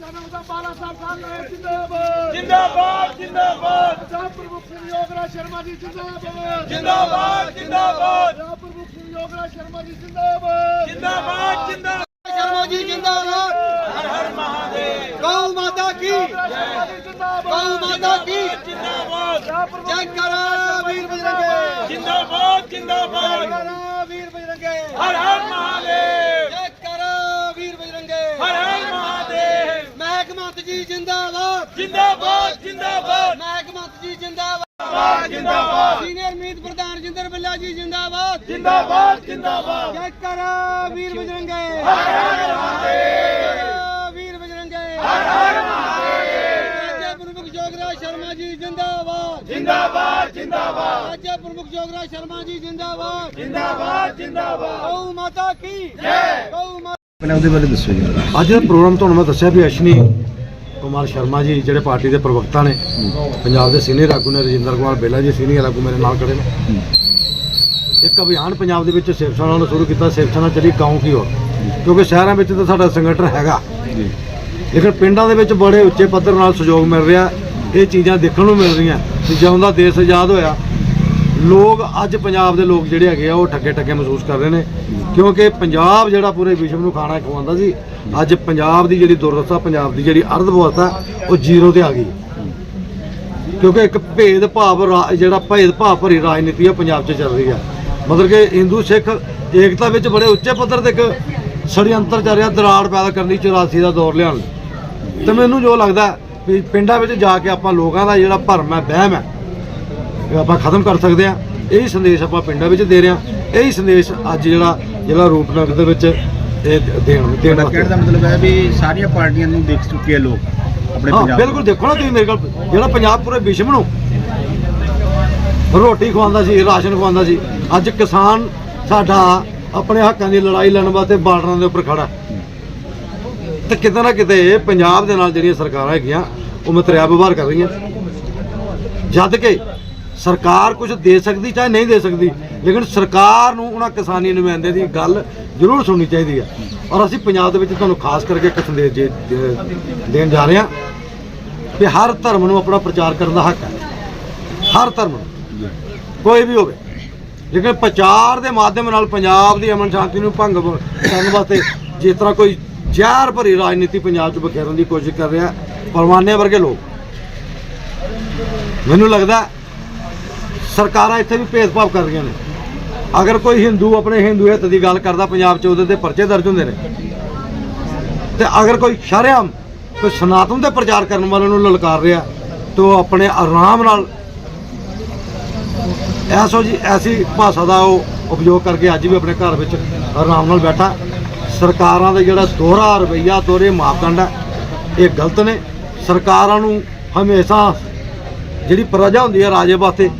ਕਨੌਦਾ ਬਾਲਾ ਸਾਹਿਬ ਖਾਨ ਲਾਏ ਜਿੰਦਾਬਾਦ ਜਿੰਦਾਬਾਦ। ਜਿੰਦਾਬਾਦ ਪੰਜਾਬ ਪ੍ਰਮੁੱਖ ਸਿੰਘ ਯੋਗਰਾ ਸ਼ਰਮਾ ਜੀ ਜਿੰਦਾਬਾਦ। ਜਿੰਦਾਬਾਦ ਜਿੰਦਾਬਾਦ। ਪੰਜਾਬ ਪ੍ਰਮੁੱਖ ਸਿੰਘ ਯੋਗਰਾ ਸ਼ਰਮਾ ਜੀ ਜਿੰਦਾਬਾਦ। ਜਿੰਦਾਬਾਦ ਜਿੰਦਾਬਾਦ। ਸ਼ਰਮਾ ਜੀ ਜਿੰਦਾਬਾਦ। ਹਰ ਹਰ ਮਹਾਦੇਵ। ਗਊ ਮਾਤਾ ਕੀ? ਗਊ ਮਾਤਾ ਕੀ? ਜਿੰਦਾਬਾਦ। ਜੈ ਕਰਾ ਵੀਰ ਬਜਰੰਗੇ। ਜਿੰਦਾਬਾਦ ਜਿੰਦਾਬਾਦ। ਜੈ ਕਰਾ ਵੀਰ ਬਜਰੰਗੇ। ਹਰ ਹਰ ਮਹਾਦੇਵ। ਜੀ ਜਿੰਦਾਬਾਦ। ਜਿੰਦਾਬਾਦ ਜਿੰਦਾਬਾਦ। ਨਾਇਕ ਮੰਤ ਜੀ ਜਿੰਦਾਬਾਦ। ਜਿੰਦਾਬਾਦ ਸੀਨੀਅਰ ਮੀਤ ਪ੍ਰਧਾਨ ਜਿੰਦਰ ਬੱਲਾ ਜੀ ਜਿੰਦਾਬਾਦ। ਜਿੰਦਾਬਾਦ ਜਿੰਦਾਬਾਦ। ਜੈ ਕਰ ਵੀਰ ਬਜਰੰਗੇ। ਹਰ ਹਰ ਮਹਾਦੇਵ। ਵੀਰ ਬਜਰੰਗੇ। ਹਰ ਹਰ ਮਹਾਦੇਵ। ਜੈ ਪ੍ਰਮੁਖ ਜੋਗਰਾਜ ਸ਼ਰਮਾ ਜੀ ਜਿੰਦਾਬਾਦ। ਜਿੰਦਾਬਾਦ ਜਿੰਦਾਬਾਦ। ਜੈ ਪ੍ਰਮੁਖ ਜੋਗਰਾਜ ਸ਼ਰਮਾ ਜੀ ਜਿੰਦਾਬਾਦ। ਜਿੰਦਾਬਾਦ ਜਿੰਦਾਬਾਦ। ਗਊ ਮਾਤਾ ਕੀ? ਜੈ। ਗਊ ਮਾਤਾ ਆਪਣੇ ਉਹਦੇ ਬਾਰੇ ਦੱਸੋ ਜੀ। ਅੱਜ ਦਾ ਪ੍ਰੋਗਰਾਮ ਤੁਹਾਨੂੰ ਮੈਂ ਦੱਸਿਆ ਵੀ ਅਸ਼ਨੀ ਕੁਮਾਰ ਸ਼ਰਮਾ ਜੀ ਜਿਹੜੇ ਪਾਰਟੀ ਦੇ ਪ੍ਰਵਕਤਾ ਨੇ ਪੰਜਾਬ ਦੇ ਸੀਨੀਅਰ ਆਗੂ ਨੇ ਰਜਿੰਦਰ ਕੁਮਾਰ ਬੇਲਾ ਜੀ ਸੀਨੀਅਰ ਆਗੂ ਮੇਰੇ ਨਾਲ ਖੜੇ ਨੇ। ਇੱਕ ਅਭਿਆਨ ਪੰਜਾਬ ਦੇ ਵਿੱਚ ਸਿਵ ਸੈਨਾ ਨੂੰ ਸ਼ੁਰੂ ਕੀਤਾ ਸਿਵ ਸੈਨਾ ਚਲੀ ਗਾਉਂ ਕੀ ਹੋਰ? ਕਿਉਂਕਿ ਸ਼ਹਿਰਾਂ ਵਿੱਚ ਤਾਂ ਸਾਡਾ ਸੰਗਠਨ ਹੈਗਾ। ਲੇਕਿਨ ਪਿੰਡਾਂ ਦੇ ਵਿੱਚ ਬੜੇ ਉੱਚੇ ਪੱਧਰ ਨਾਲ ਸਹਿਯੋਗ ਮਿਲ ਰਿਹਾ ਇਹ ਚੀਜ਼ਾਂ ਦੇਖਣ ਨੂੰ ਮਿਲ ਰਹੀਆਂ ਕਿ ਜਦੋਂ ਦਾ ਦੇਸ਼ ਆਜ਼ਾਦ ਹੋਇਆ ਲੋਕ ਅੱਜ ਪੰਜਾਬ ਦੇ ਲੋਕ ਜਿਹੜੇ ਹੈਗੇ ਆ ਉਹ ਠੱਗੇ ਠੱਗੇ ਮਹਿਸੂਸ ਕਰ ਰਹੇ ਨੇ। ਕਿਉਂਕਿ ਪੰਜਾਬ ਜਿਹੜਾ ਪੂਰੇ ਵਿਸ਼ਵ ਨੂੰ ਖਾਣਾ ਖਵਾਉਂਦਾ ਸੀ, ਅੱਜ ਪੰਜਾਬ ਦੀ ਜਿਹੜੀ ਦੁਰਦਸ਼ਾ, ਪੰਜਾਬ ਦੀ ਜਿਹੜੀ ਅਰਧ ਵਿਵਸਥਾ, ਉਹ ਜ਼ੀਰੋ ਤੇ ਆ ਗਈ। ਕਿਉਂਕਿ ਇੱਕ ਭੇਦ ਭਾਵ ਰਾ- ਜਿਹੜਾ ਭੇਦ ਭਾਵ ਭਰੀ ਰਾਜਨੀਤੀ ਆ, ਪੰਜਾਬ 'ਚ ਚੱਲ ਰਹੀ ਆ। ਮਤਲਬ ਕਿ ਹਿੰਦੂ, ਸਿੱਖ ਏਕਤਾ ਵਿੱਚ ਬੜੇ ਉੱਚੇ ਪੱਧਰ ਤੇ ਇੱਕ ષਡਯੰਤਰ ਚੱਲ ਰਿਹਾ, ਦਰਾੜ ਪੈਦਾ ਕਰਨ ਦੀ 84 ਦਾ ਦੌਰ ਲਿਆਉਣ ਲਈ। ਤੇ ਮੈਨੂੰ ਜੋ ਲੱਗਦਾ, ਵੀ ਪਿੰਡਾਂ ਵਿੱਚ ਜਾ ਕੇ ਆਪਾਂ ਲੋਕਾਂ ਦਾ ਜਿਹੜਾ ਭਰਮ ਹੈ, ਵਹਿਮ ਹੈ ਆਪਾਂ ਖਤਮ ਕਰ ਸਕਦੇ ਆ ਇਹੀ ਸੰਦੇਸ਼ ਆਪਾਂ ਪਿੰਡਾਂ ਵਿੱਚ ਦੇ ਰਹੇ ਆ ਇਹੀ ਸੰਦੇਸ਼ ਅੱਜ ਜਿਹੜਾ ਜਿਹੜਾ ਰੂਪਨਗਰ ਦੇ ਵਿੱਚ ਇਹ ਦੇਣ ਦੇਣ ਤੁਹਾਡਾ ਕਹਿਣ ਦਾ ਮਤਲਬ ਹੈ ਵੀ ਸਾਰੀਆਂ ਪਾਰਟੀਆਂ ਨੂੰ ਦੇਖ ਚੁੱਕੇ ਆ ਲੋਕ ਆਪਣੇ ਹਾਂ ਪੰਜਾਬ ਬਿਲਕੁਲ ਦੇਖੋ ਨਾ ਤੁਸੀਂ ਮੇਰੇ ਕੋਲ ਜਿਹੜਾ ਪੰਜਾਬ ਪੂਰੇ ਵਿਸ਼ਵ ਨੂੰ ਰੋਟੀ ਖਵਾਉਂਦਾ ਸੀ ਰਾਸ਼ਨ ਖਵਾਉਂਦਾ ਸੀ ਅੱਜ ਕਿਸਾਨ ਸਾਡਾ ਆਪਣੇ ਹੱਕਾਂ ਦੀ ਲੜਾਈ ਲੜਨ ਵਾਸਤੇ ਬਾਰਡਰਾਂ ਦੇ ਉੱਪਰ ਖੜਾ। ਤੇ ਕਿਤੇ ਨਾ ਕਿਤੇ ਪੰਜਾਬ ਦੇ ਨਾਲ ਜਿਹੜੀਆਂ ਸਰਕਾਰਾਂ ਹੈਗੀਆਂ ਉਹ ਮਤਰਿਆ ਵਿਵਹਾਰ ਕਰ ਰਹੀਆਂ। ਜਦ ਕਿ ਸਰਕਾਰ ਕੁਝ ਦੇ ਸਕਦੀ ਚਾਹੇ ਨਹੀਂ ਦੇ ਸਕਦੀ ਲੇਕਿਨ ਸਰਕਾਰ ਨੂੰ ਉਹਨਾਂ ਕਿਸਾਨੀ ਨੁਮਾਇੰਦੇ ਦੀ ਗੱਲ ਜ਼ਰੂਰ ਸੁਣਨੀ ਚਾਹੀਦੀ ਹੈ। ਔਰ ਅਸੀਂ ਪੰਜਾਬ ਦੇ ਵਿੱਚ ਤੁਹਾਨੂੰ ਖਾਸ ਕਰਕੇ ਇੱਕ ਸੰਦੇਸ਼ ਦੇ- ਦੇ- ਦੇਣ ਜਾ ਰਹੇ ਹਾਂ ਕਿ ਹਰ ਧਰਮ ਨੂੰ ਆਪਣਾ ਪ੍ਰਚਾਰ ਕਰਨ ਦਾ ਹੱਕ ਹੈ। ਹਰ ਧਰਮ ਨੂੰ। ਕੋਈ ਵੀ ਹੋਵੇ। ਲੇਕਿਨ ਪ੍ਰਚਾਰ ਦੇ ਮਾਧਿਅਮ ਨਾਲ ਪੰਜਾਬ ਦੀ ਅਮਨ ਸ਼ਾਂਤੀ ਨੂੰ ਭੰਗ ਬ- ਕਰਨ ਵਾਸਤੇ ਜਿਸ ਤਰ੍ਹਾਂ ਕੋਈ ਜ਼ਹਿਰ ਭਰੀ ਰਾਜਨੀਤੀ ਪੰਜਾਬ 'ਚ ਬਖੇਰਨ ਦੀ ਕੋਸ਼ਿਸ਼ ਕਰ ਰਿਹਾ, ਪਰਵਾਨੇ ਵਰਗੇ ਲੋਕ। ਮੈਨੂੰ ਲੱਗਦਾ ਸਰਕਾਰਾਂ ਇੱਥੇ ਵੀ ਭੇਦਭਾਵ ਕਰ ਰਹੀਆਂ ਨੇ। ਅਗਰ ਕੋਈ ਹਿੰਦੂ ਆਪਣੇ ਹਿੰਦੂ ਹਿੱਤ ਦੀ ਗੱਲ ਕਰਦਾ ਪੰਜਾਬ 'ਚ, ਉਹਦੇ ਤੇ ਪਰਚੇ ਦਰਜ ਹੁੰਦੇ ਨੇ। ਤੇ ਅਗਰ ਕੋਈ ਸ਼ਰਿਆਮ ਕੋਈ ਸਨਾਤਨ ਦੇ ਪ੍ਰਚਾਰ ਕਰਨ ਵਾਲੇ ਨੂੰ ਲਲਕਾਰ ਰਿਹਾ, ਤੇ ਉਹ ਆਪਣੇ ਆਰਾਮ ਨਾਲ ਐਸੋ ਜੀ, ਐਸੀ ਭਾਸ਼ਾ ਦਾ ਉਹ ਉਪਯੋਗ ਕਰਕੇ ਅੱਜ ਵੀ ਆਪਣੇ ਘਰ ਵਿੱਚ ਆਰਾਮ ਨਾਲ ਬੈਠਾ। ਸਰਕਾਰਾਂ ਦਾ ਜਿਹੜਾ ਦੋਹਰਾ ਰਵਈਆ, ਦੋਹਰੇ ਮਾਪਦੰਡ ਹੈ ਇਹ ਗਲਤ ਨੇ। ਸਰਕਾਰਾਂ ਨੂੰ ਹਮੇਸ਼ਾ ਜਿਹੜੀ ਪ੍ਰਜਾ ਹੁੰਦੀ ਹੈ ਰਾਜੇ ਵਾਸਤੇ,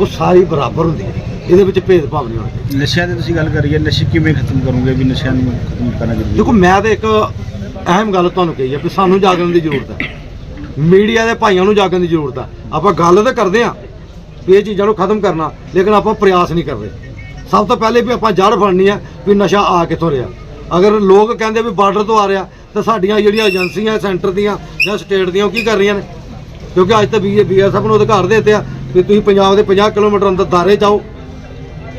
ਉਹ ਸਾਰੀ ਬਰਾਬਰ ਹੁੰਦੀ ਹੈ ਇਹਦੇ ਵਿੱਚ ਭੇਦਭਾਵ ਨਹੀਂ ਹੋਣਾ ਚਾਹੀਦਾ। ਨਸ਼ਿਆਂ ਦੀ ਤੁਸੀਂ ਗੱਲ ਕਰੀ ਹੈ ਨਸ਼ੇ ਕਿਵੇਂ ਖਤਮ ਕਰੋਗੇ ਵੀ ਨਸ਼ਿਆਂ ਨੂੰ ਖਤਮ ਕਰਨਾ ਜ਼ਰੂਰੀ ਦੇਖੋ ਮੈਂ ਤੇ ਇੱਕ ਅਹਿਮ ਗੱਲ ਤੁਹਾਨੂੰ ਕਹੀ ਹੈ ਕਿ ਸਾਨੂੰ ਜਾਗਣ ਦੀ ਜ਼ਰੂਰਤ ਹੈ। ਮੀਡੀਆ ਦੇ ਭਾਈਆਂ ਨੂੰ ਜਾਗਣ ਦੀ ਜ਼ਰੂਰਤ ਹੈ। ਆਪਾਂ ਗੱਲ ਤਾਂ ਕਰਦੇ ਹਾਂ ਵੀ ਇਹ ਚੀਜ਼ਾਂ ਨੂੰ ਖਤਮ ਕਰਨਾ ਲੇਕਿਨ ਆਪਾਂ ਪ੍ਰਯਾਸ ਨਹੀਂ ਕਰਦੇ। ਸਭ ਤੋਂ ਪਹਿਲੇ ਵੀ ਆਪਾਂ ਜੜ ਫੜਨੀ ਹੈ ਵੀ ਨਸ਼ਾ ਆ ਕਿੱਥੋਂ ਰਿਹਾ। ਅਗਰ ਲੋਕ ਕਹਿੰਦੇ ਵੀ ਬਾਰਡਰ ਤੋਂ ਆ ਰਿਹਾ ਤਾਂ ਸਾਡੀਆਂ ਜਿਹੜੀਆਂ ਏਜੰਸੀਆਂ ਸੈਂਟਰ ਦੀਆਂ ਜਾਂ ਸਟੇਟ ਦੀਆਂ ਉਹ ਕੀ ਕਰ ਰਹੀਆਂ ਨੇ? ਕਿਉਂਕਿ ਅੱਜ ਤਾਂ ਬੀ ਬੀਐਸਐਫ ਨੂੰ ਅਧਿਕਾਰ ਦੇ ਦਿੱਤੇ ਆ ਵੀ ਤੁਸੀਂ ਪੰਜਾਬ ਦੇ 50 ਕਿਲੋਮੀਟਰ ਅੰਦਰ ਦਾਰੇ ਜਾਓ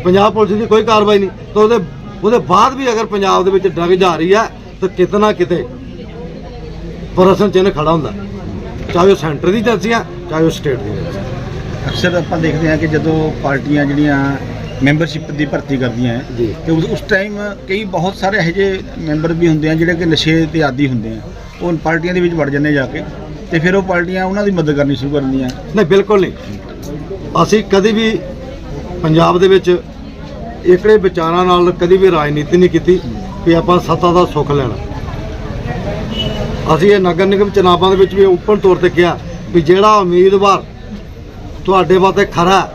ਪੰਜਾਬ ਪੁਲਿਸ ਦੀ ਕੋਈ ਕਾਰਵਾਈ ਨਹੀਂ ਤਾਂ ਉਹਦੇ ਉਹਦੇ ਬਾਅਦ ਵੀ ਅਗਰ ਪੰਜਾਬ ਦੇ ਵਿੱਚ ਡਰਗ ਜਾ ਰਹੀ ਹੈ ਤਾਂ ਕਿਤਨਾ ਕਿਤੇ ਪ੍ਰਸ਼ਨ ਚਿੰਨ੍ਹ ਖੜਾ ਹੁੰਦਾ ਚਾਹੇ ਉਹ ਸੈਂਟਰ ਦੀ ਏਜੰਸੀ ਆ ਚਾਹੇ ਉਹ ਸਟੇਟ ਦੀ ਏਜੰਸੀ। ਅਕਸਰ ਆਪਾਂ ਦੇਖਦੇ ਹਾਂ ਕਿ ਜਦੋਂ ਪਾਰਟੀਆਂ ਜਿਹੜੀਆਂ ਮੈਂਬਰਸ਼ਿਪ ਦੀ ਭਰਤੀ ਕਰਦੀਆਂ ਹੈ। ਤੇ ਉਸ- ਟਾਈਮ ਕਈ ਬਹੁਤ ਸਾਰੇ ਇਹੋ ਜਿਹੇ ਮੈਂਬਰ ਵੀ ਹੁੰਦੇ ਆ ਜਿਹੜੇ ਕਿ ਨਸ਼ੇ ਤੇ ਆਦੀ ਹੁੰਦੇ ਆ ਉਹ ਪਾਰਟੀਆਂ ਦੇ ਵਿੱਚ ਵੜ ਜਾਂਦੇ ਜਾ ਕੇ ਤੇ ਫਿਰ ਉਹ ਪਾਰਟੀਆਂ ਉਹਨਾਂ ਦੀ ਮਦਦ ਕਰਨੀ ਸ਼ੁਰੂ ਕਰ ਦਿੰਦੀਆਂ ਨਹੀਂ ਬਿਲਕੁਲ ਨਹੀਂ ਅਸੀਂ ਕਦੀ ਵੀ ਪੰਜਾਬ ਦੇ ਵਿੱਚ ਇਕੜੇ ਵਿਚਾਰਾਂ ਨਾਲ ਕਦੀ ਵੀ ਰਾਜਨੀਤੀ ਨਹੀਂ ਕੀਤੀ ਵੀ ਆਪਾਂ ਸੱਤਾ ਦਾ ਸੁੱਖ ਲੈਣਾ। ਅਸੀਂ ਇਹ ਨਗਰ ਨਿਗਮ ਚੁਣਾਵਾਂ ਦੇ ਵਿੱਚ ਵੀ ਓਪਨ ਤੌਰ ਤੇ ਕਿਹਾ ਵੀ ਜਿਹੜਾ ਉਮੀਦਵਾਰ ਤੁਹਾਡੇ ਵਾਸਤੇ ਖਰਾ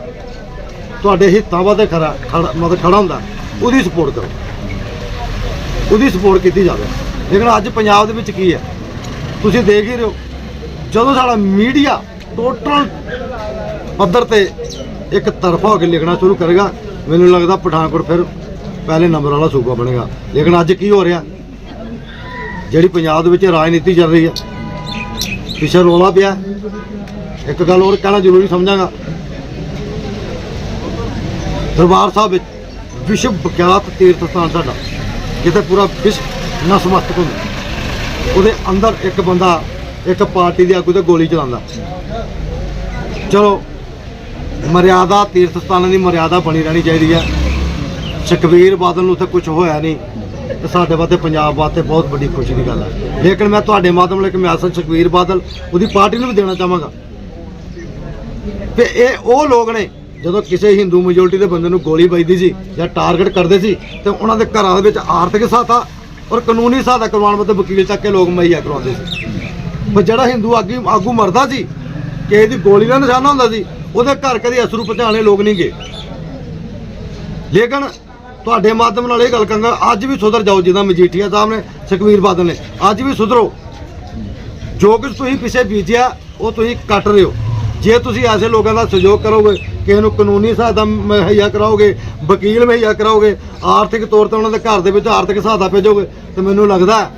ਤੁਹਾਡੇ ਹਿੱਤਾਂ ਵਾਸਤੇ ਖਰਾ ਖੜਾ- ਮਤਲਬ ਖੜਾ ਹੁੰਦਾ, ਉਹਦੀ ਸਪੋਰਟ ਕਰੋ। ਉਹਦੀ ਸਪੋਰਟ ਕੀਤੀ ਜਾਵੇ। ਲੇਕਿਨ ਅੱਜ ਪੰਜਾਬ ਦੇ ਵਿੱਚ ਕੀ ਹੈ? ਤੁਸੀਂ ਦੇਖ ਹੀ ਰਹੇ ਹੋ, ਜਦੋਂ ਸਾਡਾ ਮੀਡੀਆ ਟੋਟਲ ਪੱਧਰ ਤੇ ਇੱਕ ਤਰਫਾ ਹੋ ਕੇ ਲਿਖਣਾ ਸ਼ੁਰੂ ਕਰੇਗਾ। ਮੈਨੂੰ ਲੱਗਦਾ ਪਠਾਨਕੋਟ ਫਿਰ ਪਹਿਲੇ ਨੰਬਰ ਵਾਲਾ ਸੂਬਾ ਬਣੇਗਾ। ਲੇਕਿਨ ਅੱਜ ਕੀ ਹੋ ਰਿਹਾ? ਜਿਹੜੀ ਪੰਜਾਬ ਦੇ ਵਿੱਚ ਰਾਜਨੀਤੀ ਚੱਲ ਰਹੀ ਹੈ। ਪਿੱਛੇ ਰੋਲਾ ਪਿਆ। ਇੱਕ ਗੱਲ ਹੋਰ ਕਹਿਣਾ ਜ਼ਰੂਰੀ ਸਮਝਾਂਗਾ। ਦਰਬਾਰ ਸਾਹਿਬ ਵਿੱਚ ਵਿਸ਼ਵ ਵਿਖਿਆਤ ਤੀਰਥ ਸਥਾਨ ਸਾਡਾ। ਜਿੱਥੇ ਪੂਰਾ ਵਿਸ਼ਵ ਨਸਮਸਤਕ ਹੁੰਦਾ। ਉਹਦੇ ਅੰਦਰ ਇੱਕ ਬੰਦਾ ਇੱਕ ਪਾਰਟੀ ਦੇ ਆਗੂ ਤੇ ਗੋਲੀ ਚਲਾਉਂਦਾ। ਚਲੋ ਮਰਿਆਦਾ, ਤੀਰਥ ਸਥਾਨਾਂ ਦੀ ਮਰਿਆਦਾ ਬਣੀ ਰਹਿਣੀ ਚਾਹੀਦੀ ਹੈ। ਸੁਖਬੀਰ ਬਾਦਲ ਨੂੰ ਉੱਥੇ ਕੁਝ ਹੋਇਆ ਨਹੀਂ ਤੇ ਸਾਡੇ ਵਾਸਤੇ, ਪੰਜਾਬ ਵਾਸਤੇ ਬਹੁਤ ਵੱਡੀ ਖੁਸ਼ੀ ਦੀ ਗੱਲ ਹੈ। ਲੇਕਿਨ ਮੈਂ ਤੁਹਾਡੇ ਮਾਧਿਅਮ ਨਾਲ ਇੱਕ ਮੈਸੇਜ ਸੁਖਬੀਰ ਬਾਦਲ, ਉਹਦੀ ਪਾਰਟੀ ਨੂੰ ਵੀ ਦੇਣਾ ਚਾਹਾਂਗਾ। ਤੇ ਇਹ ਉਹ ਲੋਕ ਨੇ, ਜਦੋਂ ਕਿਸੇ ਹਿੰਦੂ ਮੈਜੋਰਟੀ ਦੇ ਬੰਦੇ ਨੂੰ ਗੋਲੀ ਵੱਜਦੀ ਸੀ ਜਾਂ ਟਾਰਗੇਟ ਕਰਦੇ ਸੀ, ਤੇ ਉਹਨਾਂ ਦੇ ਘਰਾਂ ਦੇ ਵਿੱਚ ਆਰਥਿਕ ਸਹਾਇਤਾ ਔਰ ਕਾਨੂੰਨੀ ਸਹਾਇਤਾ ਕਰਵਾਉਣ ਵਾਸਤੇ ਵਕੀਲ ਚੱਕ ਕੇ ਲੋਕ ਮੁਹੱਈਆ ਕਰਵਾਉਂਦੇ ਸੀ। ਪਰ ਜਿਹੜਾ ਹਿੰਦੂ ਆਗੂ ਆਗੂ ਮਰਦਾ ਸੀ, ਕਿਸੇ ਦੀ ਗੋਲੀ ਦਾ ਨਿਸ਼ਾਨਾ ਹੁੰਦਾ ਸੀ ਉਹਦੇ ਘਰ ਕਦੇ ਅਸਰੂ ਪਹੁੰਚਾਣੇ ਲੋਕ ਨਹੀਂ ਗਏ ਲੇਕਿਨ ਤੁਹਾਡੇ ਮਾਧਿਅਮ ਨਾਲ ਇਹ ਗੱਲ ਕਰਾਂਗਾ ਅੱਜ ਵੀ ਸੁਧਰ ਜਾਓ, ਜਿੱਦਾਂ ਮਜੀਠੀਆ ਸਾਹਿਬ ਨੇ, ਸੁਖਵੀਰ ਬਾਦਲ ਨੇ। ਅੱਜ ਵੀ ਸੁਧਰੋ। ਜੋ ਕੁਝ ਤੁਸੀਂ ਪਿੱਛੇ ਬੀਜਿਆ, ਉਹ ਤੁਸੀਂ ਕੱਟ ਰਹੇ ਹੋ। ਜੇ ਤੁਸੀਂ ਐਸੇ ਲੋਕਾਂ ਦਾ ਸਹਿਯੋਗ ਕਰੋਗੇ, ਕਿਸੇ ਨੂੰ ਕਾਨੂੰਨੀ ਸਹਾਇਤਾ ਮੁਹੱਈਆ ਕਰਾਓਗੇ, ਵਕੀਲ ਮੁਹੱਈਆ ਕਰਾਓਗੇ, ਆਰਥਿਕ ਤੌਰ ਤੇ ਉਹਨਾਂ ਦੇ ਘਰ ਦੇ ਵਿੱਚ ਆਰਥਿਕ ਸਹਾਇਤਾ ਭੇਜੋਗੇ, ਤੇ ਮੈਨੂੰ ਲੱਗਦਾ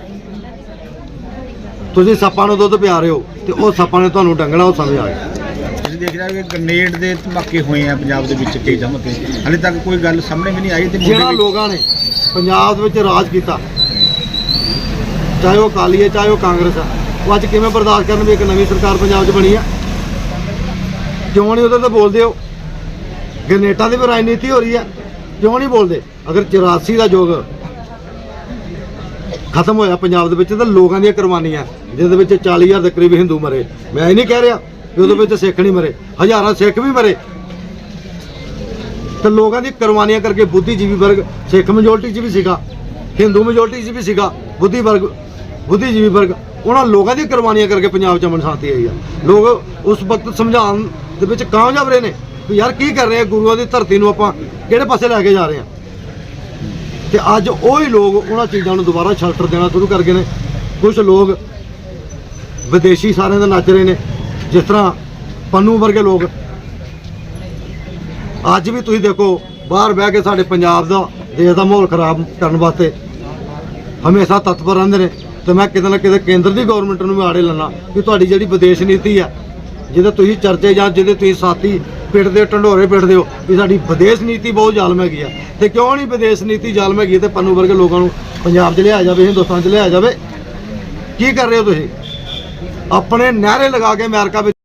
ਤੁਸੀਂ ਸੱਪਾਂ ਨੂੰ ਦੁੱਧ ਪਿਆ ਰਹੇ ਹੋ, ਤੇ ਉਹ ਸੱਪਾਂ ਨੇ ਤੁਹਾਨੂੰ ਡੰਗਣਾ, ਉਹ ਸਮਝ ਆ ਗਿਆ ਦੇਖ ਰਹੇ ਹੋ ਕਿ ਗ੍ਰਨੇਡ ਦੇ ਧਮਾਕੇ ਹੋਏ ਆ ਪੰਜਾਬ ਦੇ ਵਿੱਚ ਕਈ ਧਮਾਕੇ ਹਾਲੇ ਤੱਕ ਕੋਈ ਗੱਲ ਸਾਹਮਣੇ ਵੀ ਨਹੀਂ ਆਈ ਤੇ ਜਿਹੜਾ ਲੋਕਾਂ ਨੇ ਪੰਜਾਬ ਦੇ ਵਿੱਚ ਰਾਜ ਕੀਤਾ ਚਾਹੇ ਉਹ ਅਕਾਲੀ ਹੈ ਚਾਹੇ ਉਹ ਕਾਂਗਰਸ ਹੈ ਉਹ ਅੱਜ ਕਿਵੇਂ ਬਰਦਾਸ਼ਤ ਕਰਨ ਵੀ ਇੱਕ ਨਵੀਂ ਸਰਕਾਰ ਪੰਜਾਬ 'ਚ ਬਣੀ ਆ? ਕਿਉਂ ਨਹੀਂ ਉਹਦੇ ਤੇ ਬੋਲਦੇ ਹੋ। ਗਰਨੇਟਾਂ ਦੀ ਵੀ ਰਾਜਨੀਤੀ ਹੋ ਰਹੀ ਹੈ ਕਿਉਂ ਨਹੀਂ ਬੋਲਦੇ। ਅਗਰ 84 ਦਾ ਯੁੱਗ ਖਤਮ ਹੋਇਆ ਪੰਜਾਬ ਦੇ ਵਿੱਚ ਤਾਂ ਲੋਕਾਂ ਦੀਆਂ ਕੁਰਬਾਨੀਆਂ ਜਿਹਦੇ ਵਿੱਚ 40000 ਦੇ ਕਰੀਬ ਹਿੰਦੂ ਮਰੇ। ਮੈਂ ਇਹ ਨਹੀਂ ਕਹਿ ਰਿਹਾ। ਵੀ ਉਹਦੇ ਵਿੱਚ ਸਿੱਖ ਨਹੀਂ ਮਰੇ। ਹਜ਼ਾਰਾਂ ਸਿੱਖ ਵੀ ਮਰੇ। ਤੇ ਲੋਕਾਂ ਦੀ ਕੁਰਬਾਨੀਆਂ ਕਰਕੇ ਬੁੱਧੀਜੀਵੀ ਵਰਗ, ਸਿੱਖ ਮੈਜੋਰਟੀ 'ਚ ਵੀ ਸੀਗਾ, ਹਿੰਦੂ ਮੈਜੋਰਟੀ 'ਚ ਵੀ ਸੀਗਾ, ਬੁੱਧੀ ਵਰਗ, ਬੁੱਧੀਜੀਵੀ ਵਰਗ, ਉਹਨਾਂ ਲੋਕਾਂ ਦੀ ਕੁਰਬਾਨੀਆਂ ਕਰਕੇ ਪੰਜਾਬ 'ਚ ਅਮਨ ਸ਼ਾਂਤੀ ਆਈ ਆ। ਲੋਕ ਉਸ ਵਕਤ ਸਮਝਾਉਣ ਦੇ ਵਿੱਚ ਕਾਮਯਾਬ ਰਹੇ ਨੇ ਵੀ ਯਾਰ ਕੀ ਕਰ ਰਹੇ ਆ, ਗੁਰੂਆਂ ਦੀ ਧਰਤੀ ਨੂੰ ਆਪਾਂ ਕਿਹੜੇ ਪਾਸੇ ਲੈ ਕੇ ਜਾ ਰਹੇ ਆ। ਤੇ ਅੱਜ ਉਹ ਹੀ ਲੋਕ ਉਹਨਾਂ ਚੀਜ਼ਾਂ ਨੂੰ ਦੁਬਾਰਾ ਸ਼ੈਲਟਰ ਦੇਣਾ ਸ਼ੁਰੂ ਕਰ ਗਏ ਨੇ। ਕੁਝ ਲੋਕ ਵਿਦੇਸ਼ੀ ਸਾਰਿਆਂ ਦਾ ਨੱਚ ਰਹੇ ਨੇ। ਜਿਸ ਤਰ੍ਹਾਂ ਪੰਨੂ ਵਰਗੇ ਲੋਕ। ਅੱਜ ਵੀ ਤੁਸੀਂ ਦੇਖੋ, ਬਾਹਰ ਬਹਿ ਕੇ ਸਾਡੇ ਪੰਜਾਬ ਦਾ, ਦੇਸ਼ ਦਾ ਮਾਹੌਲ ਖਰਾਬ ਕਰਨ ਵਾਸਤੇ ਹਮੇਸ਼ਾ ਤਤਪਰ ਰਹਿੰਦੇ ਨੇ। ਤੇ ਮੈਂ ਕਿਤੇ ਨਾ ਕਿਤੇ ਕੇਂਦਰ ਦੀ ਗਵਰਨਮੈਂਟ ਨੂੰ ਵੀ ਆੜੇ ਲੈਣਾ ਕਿ ਤੁਹਾਡੀ ਜਿਹੜੀ ਵਿਦੇਸ਼ ਨੀਤੀ ਆ ਜਿਹਦੇ ਤੁਸੀਂ ਚਰਚੇ ਜਾਂ ਜਿਹਦੇ ਤੁਸੀਂ ਸਾਥੀ ਪਿੱਟਦੇ ਢੰਡੋਰੇ ਪਿੱਟਦੇ ਹੋ ਵੀ ਸਾਡੀ ਵਿਦੇਸ਼ ਨੀਤੀ ਬਹੁਤ ਜ਼ਾਲਮ ਹੈਗੀ ਆ ਤੇ ਕਿਉਂ ਨਹੀਂ ਵਿਦੇਸ਼ ਨੀਤੀ ਜ਼ਾਲਮ ਹੈਗੀ ਤੇ ਪੰਨੂ ਵਰਗੇ ਲੋਕਾਂ ਨੂੰ ਪੰਜਾਬ 'ਚ ਲਿਆ ਜਾਵੇ, ਹਿੰਦੁਸਤਾਨ 'ਚ ਲਿਆ ਜਾਵੇ? ਕੀ ਕਰ ਰਹੇ ਹੋ ਤੁਸੀਂ? ਆਪਣੇ ਨਹਿਰੇ ਲਗਾ ਕੇ ਅਮਰੀਕਾ ਵਿੱਚ